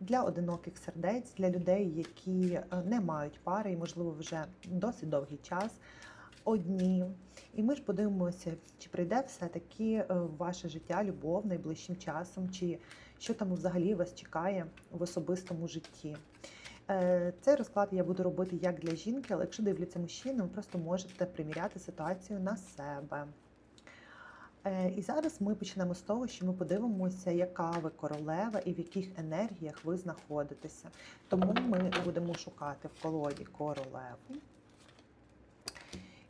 для одиноких сердець, для людей, які е, не мають пари, і, можливо, вже досить довгий час одні. І ми ж подивимося, чи прийде все-таки е, в ваше життя любов найближчим часом, чи що там взагалі вас чекає в особистому житті. Е, Цей розклад я буду робити як для жінки, але якщо дивляться мужчини, ви просто можете приміряти ситуацію на себе. Е, І зараз ми почнемо з того, що ми подивимося, яка ви королева і в яких енергіях ви знаходитеся. Тому ми будемо шукати в колоді королеву.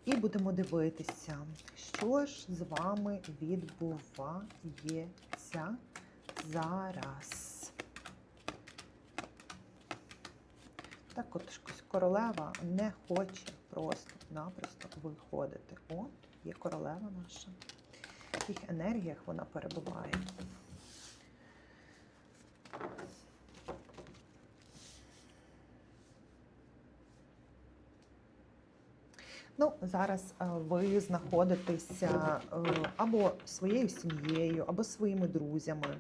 І будемо дивитися, що ж з вами відбувається зараз. Так от королева не хоче просто-напросто виходити. От є королева наша. Яких енергіях вона перебуває. Ну, зараз е, ви знаходитеся е, або своєю сім'єю, або своїми друзями.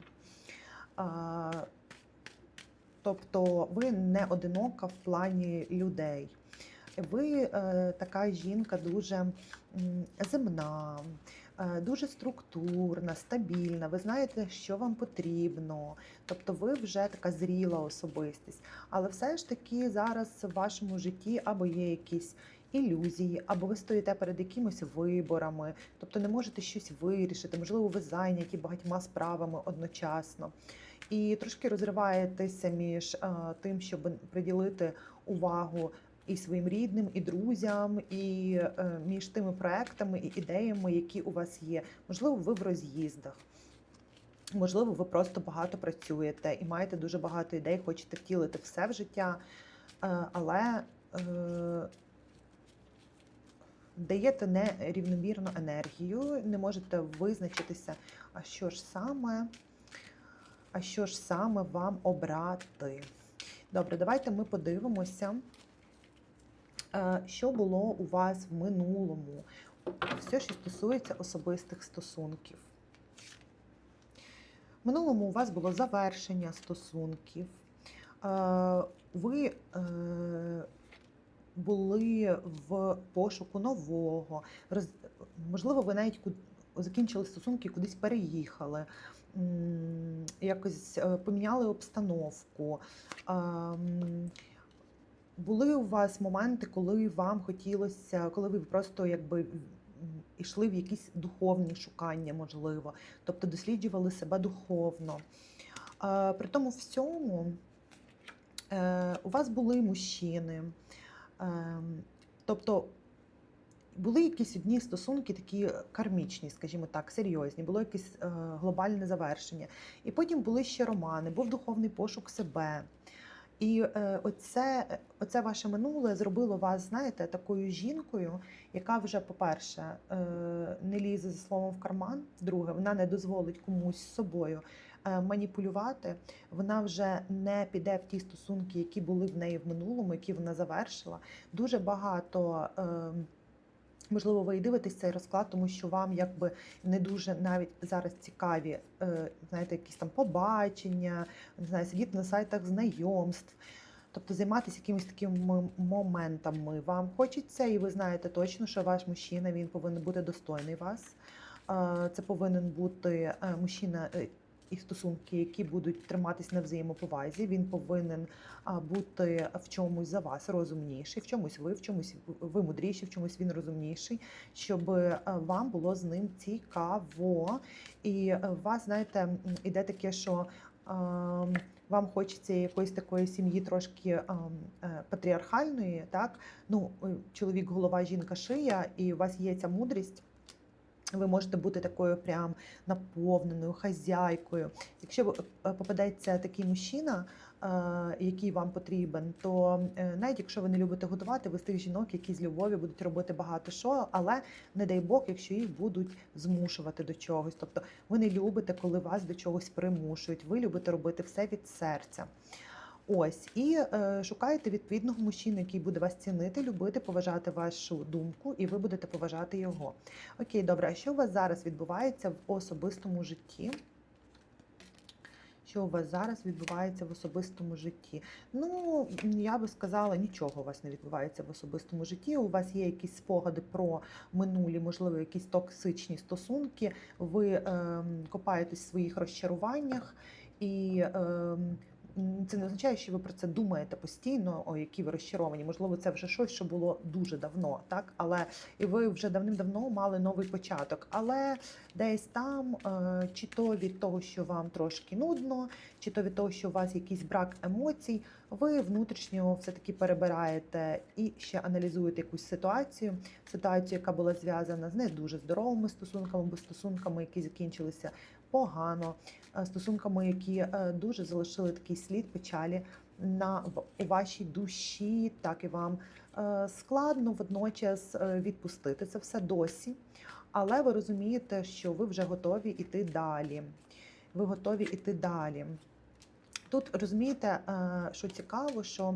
Тобто ви не одинока в плані людей. Ви е, така жінка дуже земна, е, дуже структурна, стабільна. Ви знаєте, що вам потрібно. Тобто ви вже така зріла особистість. Але все ж таки зараз в вашому житті або є якісь ілюзії, або ви стоїте перед якимись виборами, тобто не можете щось вирішити, можливо, ви зайняті багатьма справами одночасно. І трошки розриваєтеся між е, тим, щоб приділити увагу і своїм рідним, і друзям, і е, між тими проектами і ідеями, які у вас є. Можливо, ви в роз'їздах. Можливо, ви просто багато працюєте і маєте дуже багато ідей, хочете втілити все в життя, е, але е, даєте нерівномірну енергію, не можете визначитися, а що ж саме, а що ж саме вам обрати. Добре, давайте ми подивимося, що було у вас в минулому. Все, що стосується особистих стосунків. В минулому у вас було завершення стосунків. Е, Ви е, були в пошуку нового. Можливо, ви навіть закінчили стосунки, кудись переїхали, якось е, поміняли обстановку. Були у вас моменти, коли вам хотілося, коли ви просто якби йшли в якісь духовні шукання, можливо, тобто досліджували себе духовно. Е, При тому всьому е, у вас були мужчини. Ем, Тобто були якісь одні стосунки, такі кармічні, скажімо так, серйозні, було якесь е, глобальне завершення. І потім були ще романи, був духовний пошук себе. І е, оце, оце ваше минуле зробило вас, знаєте, такою жінкою, яка вже, по-перше, е, не лізе за словом в карман. Друге, вона не дозволить комусь з собою е, маніпулювати. Вона вже не піде в ті стосунки, які були в неї в минулому, які вона завершила. Дуже багато. Можливо, ви і дивитесь цей розклад, тому що вам якби не дуже навіть зараз цікаві, е, знаєте, якісь там побачення, не знаю, сидіти на сайтах знайомств, тобто займатися якимись такими моментами. Вам хочеться, і ви знаєте точно, що ваш мужчина він повинен бути достойний вас. Е, Це повинен бути е, мужчина і стосунки, які будуть триматись на взаємоповазі. Він повинен бути в чомусь за вас розумніший, в чомусь ви, в чомусь ви мудріші, в чомусь він розумніший, щоб е, вам було з ним цікаво. І е, вас, знаєте, іде таке, що. Вам хочеться якоїсь такої сім'ї трошки е, патріархальної, так? Ну, чоловік, голова, жінка, шия, і у вас є ця мудрість. Ви можете бути такою прям наповненою хазяйкою. Якщо е, попадеться такий мужчина, е, який вам потрібен, то е, навіть якщо ви не любите готувати, ви з тих жінок, які з любові будуть робити багато що, але не дай Бог, якщо їх будуть змушувати до чогось. Тобто ви не любите, коли вас до чогось примушують. Ви любите робити все від серця. Ось і е, шукаєте відповідного мужчину, який буде вас цінити, любити, поважати вашу думку, і ви будете поважати його. Окей, добре. А що у вас зараз відбувається в особистому житті? що у вас зараз відбувається в особистому житті. Ну, я би сказала, нічого у вас не відбувається в особистому житті. У вас є якісь спогади про минулі, можливо, якісь токсичні стосунки. Ви ем, копаєтесь в своїх розчаруваннях і. М, це не означає, що ви про це думаєте постійно, о, які ви розчаровані. Можливо, це вже щось, що було дуже давно, так? Але і ви вже давним-давно мали новий початок. Але десь там, е, чи то від того, що вам трошки нудно, чи то від того, що у вас якийсь брак емоцій, ви внутрішньо все-таки перебираєте і ще аналізуєте якусь ситуацію, ситуацію, яка була зв'язана з не дуже здоровими стосунками, або стосунками, які закінчилися погано, е, стосунками, які е, дуже залишили такий слід печалі на у вашій душі, так і вам е, складно водночас відпустити це все досі. Але ви розумієте, що ви вже готові йти далі. Ви готові йти далі. Тут розумієте, е, що цікаво, що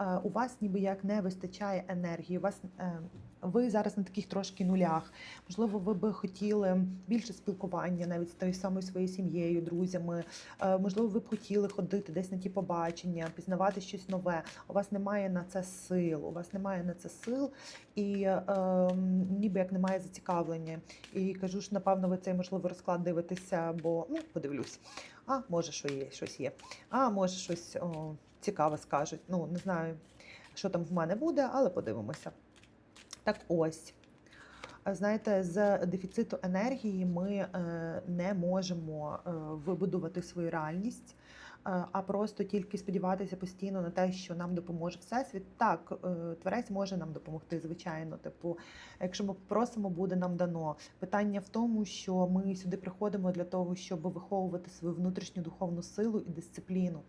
е, у вас ніби як не вистачає енергії. У вас е, ви зараз на таких трошки нулях. Можливо, ви би хотіли більше спілкування навіть з тою самою своєю сім'єю, друзями. Е, Можливо, ви б хотіли ходити десь на ті побачення, пізнавати щось нове. У вас немає на це сил. У вас немає на це сил, і е, ніби як немає зацікавлення. І кажу ж, напевно, ви цей можливо розклад дивитеся, бо ну подивлюсь. А може, що є, щось є. А може, щось о, цікаве скажуть. Ну не знаю, що там в мене буде, але подивимося. Так ось. Знаєте, з дефіциту енергії ми е, не можемо е, вибудувати свою реальність, е, а просто тільки сподіватися постійно на те, що нам допоможе всесвіт. Так, творець може нам допомогти, звичайно. Типу, якщо ми попросимо, буде нам дано. Питання в тому, що ми сюди приходимо для того, щоб виховувати свою внутрішню духовну силу і дисципліну.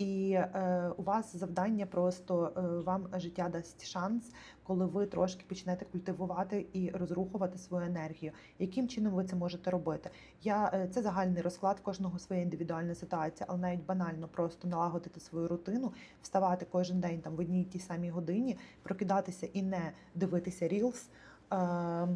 І е, у вас завдання просто е, вам життя дасть шанс, коли ви трошки почнете культивувати і розрухувати свою енергію. Яким чином ви це можете робити? Я е, це загальний розклад кожного своя індивідуальна ситуація, але навіть банально просто налагодити свою рутину, вставати кожен день там в одній тій самій годині, прокидатися і не дивитися рілс. Е,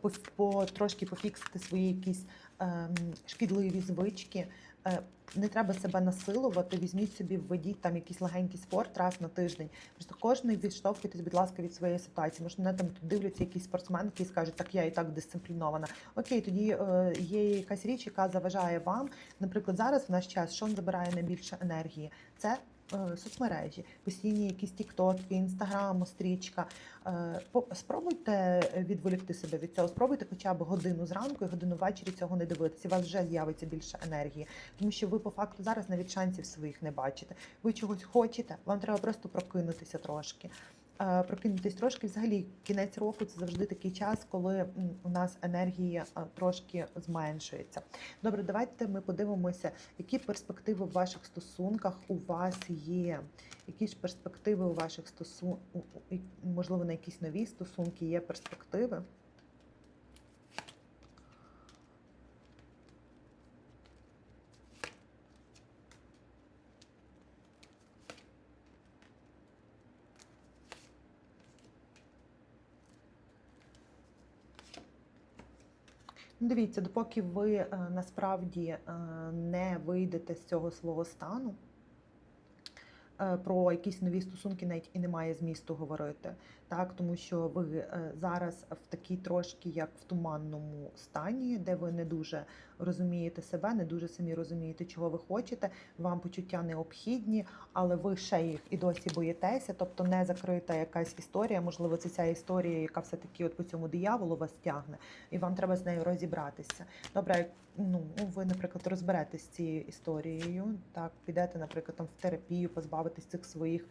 по, по трошки пофіксити свої якісь ем, шкідливі звички. Е, не треба себе насилувати, візьміть собі, введіть там якийсь легенький спорт раз на тиждень. Просто кожний відштовхуйтесь, будь ласка, від своєї ситуації. Може, мене там дивляться якісь спортсменки які скажуть, так я і так дисциплінована. Окей, тоді е, є якась річ, яка заважає вам. Наприклад, зараз в наш час що забирає найбільше енергії? Це соцмережі, постійні якісь тіктоки, інстаграму, стрічка. Е, Спробуйте відволікти себе від цього. Спробуйте хоча б годину зранку і годину ввечері цього не дивитися. У вас вже з'явиться більше енергії, тому що ви по факту зараз навіть шансів своїх не бачите. Ви чогось хочете, вам треба просто прокинутися трошки. Е, Прокинутись трошки. Взагалі, кінець року це завжди такий час, коли у нас енергія е, трошки зменшується. Добре, давайте ми подивимося, які перспективи в ваших стосунках у вас є. Які ж перспективи у ваших стосунках, можливо, на якісь нові стосунки є перспективи? Дивіться, допоки ви е, насправді е, не вийдете з цього свого стану, е, про якісь нові стосунки навіть і немає змісту говорити, так? Тому що ви зараз в такій трошки як в туманному стані, де ви не дуже розумієте себе, не дуже самі розумієте, чого ви хочете. Вам почуття необхідні, але ви ще їх і досі боїтеся, тобто не закрита якась історія. Можливо, це ця історія, яка все таки от по цьому дияволу вас тягне, і вам треба з нею розібратися. Добре, ну ви, наприклад, розберетесь з цією історією, так підете, наприклад, там в терапію, позбавитесь цих своїх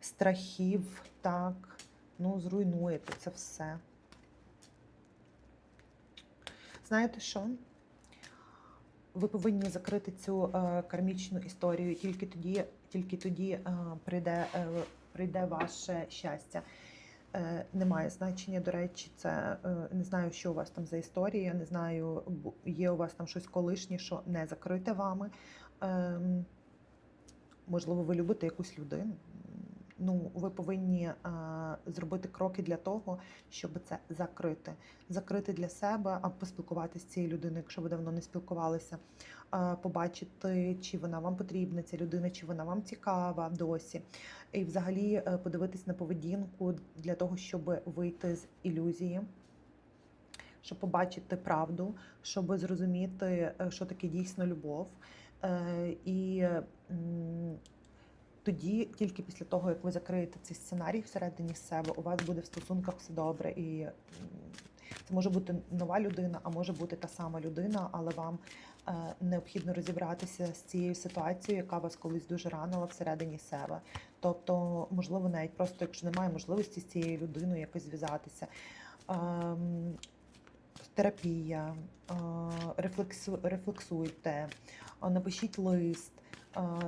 страхів, так, ну зруйнуєте це все. Знаєте що? Ви повинні закрити цю е, кармічну історію. Тільки тоді, тільки тоді е, прийде, е, прийде ваше щастя. Немає значення, до речі, це не знаю, що у вас там за історія, не знаю, є у вас там щось колишнє, що не закрите вами. Ем, можливо, ви любите якусь людину. Ну, ви повинні е, зробити кроки для того, щоб це закрити. Закрити для себе, а поспілкуватися з цією людиною, якщо ви давно не спілкувалися, е, побачити, чи вона вам потрібна, ця людина, чи вона вам цікава досі. І взагалі е, подивитись на поведінку для того, щоб вийти з ілюзії. Щоб побачити правду, щоб зрозуміти, що таке дійсно любов. І тоді, тільки після того, як ви закриєте цей сценарій всередині себе, у вас буде в стосунках все добре. І це може бути нова людина, а може бути та сама людина, але вам е, необхідно розібратися з цією ситуацією, яка вас колись дуже ранила всередині себе. Тобто, можливо, навіть просто, якщо немає можливості з цією людиною якось зв'язатися. ем, Терапія, е, рефлексу, рефлексуйте, е, напишіть лист,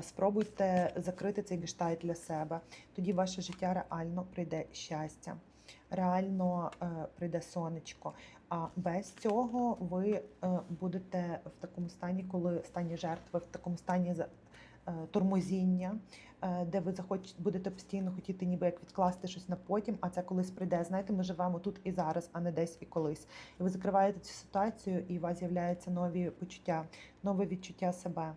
спробуйте закрити цей гештальт для себе. Тоді в ваше життя реально прийде щастя, реально е, прийде сонечко. А без цього ви е, будете в такому стані, коли стані жертви, в такому стані е, тормозіння, е, де ви захоч... будете постійно хотіти ніби як відкласти щось на потім, а це колись прийде. Знаєте, ми живемо тут і зараз, а не десь і колись. І ви закриваєте цю ситуацію, і у вас з'являються нові почуття, нове відчуття себе.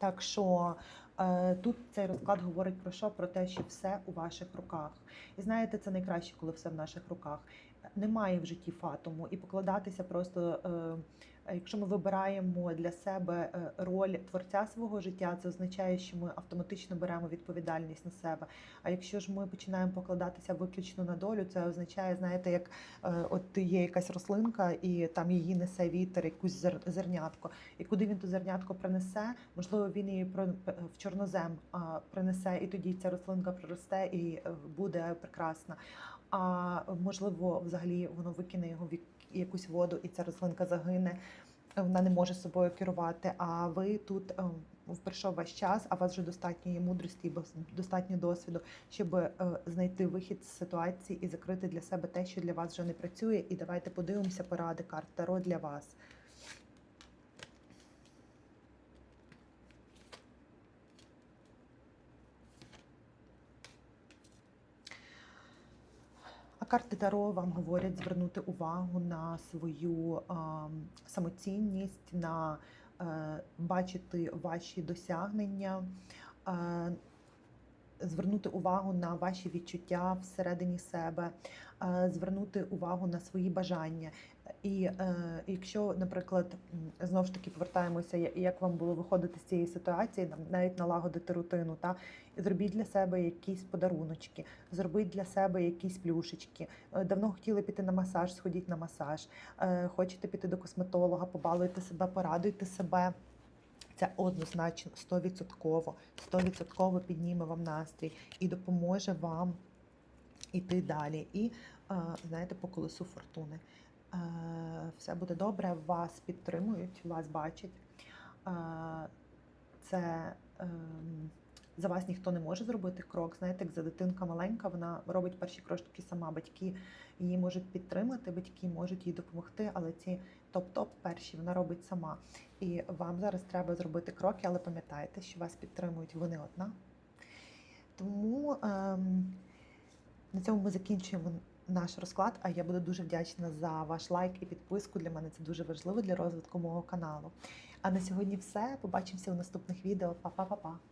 Так що е, тут цей розклад говорить про що? Про те, що все у ваших руках. І знаєте, це найкраще, коли все в наших руках. Немає в житті фатуму і покладатися просто. Е, Якщо ми вибираємо для себе е, роль творця свого життя, це означає, що ми автоматично беремо відповідальність на себе. А якщо ж ми починаємо покладатися виключно на долю, це означає, знаєте, як е, от є якась рослинка, і там її несе вітер, якусь зер- зернятко. І куди він ту зернятко принесе, можливо, він її в чорнозем принесе, і тоді ця рослинка проросте і буде прекрасна. А можливо, взагалі воно викине його в як- якусь воду, і ця рослинка загине. Вона не може собою керувати. А ви тут в прийшов ваш час, а у вас вже достатньо є мудрості, достатньо досвіду, щоб е, знайти вихід з ситуації і закрити для себе те, що для вас вже не працює. І давайте подивимося поради карт Таро для вас. Карти Таро вам говорять звернути увагу на свою самоцінність, на е, бачити ваші досягнення, е, звернути увагу на ваші відчуття всередині себе, звернути увагу на свої бажання. І е, якщо, наприклад, знову ж таки повертаємося, як вам було виходити з цієї ситуації, навіть налагодити рутину, та зробіть для себе якісь подаруночки, зробіть для себе якісь плюшечки. Е, Давно хотіли піти на масаж, сходіть на масаж. Е, Хочете піти до косметолога, побалуйте себе, порадуйте себе. Це однозначно 100%, 100% підніме вам настрій і допоможе вам іти далі. І е, знаєте, по колесу фортуни. Е, Все буде добре, вас підтримують, вас бачать. Е, Це ем, за вас ніхто не може зробити крок. Знаєте, як за дитинка маленька, вона робить перші кроки сама. Батьки її можуть підтримати, батьки можуть їй допомогти, але ці топ-топ перші вона робить сама. І вам зараз треба зробити кроки, але пам'ятайте, що вас підтримують, ви не одна. Тому ем, на цьому ми закінчуємо наш розклад. А я буду дуже вдячна за ваш лайк і підписку. Для мене це дуже важливо для розвитку мого каналу. А на сьогодні все. Побачимося у наступних відео. Па-па-па-па!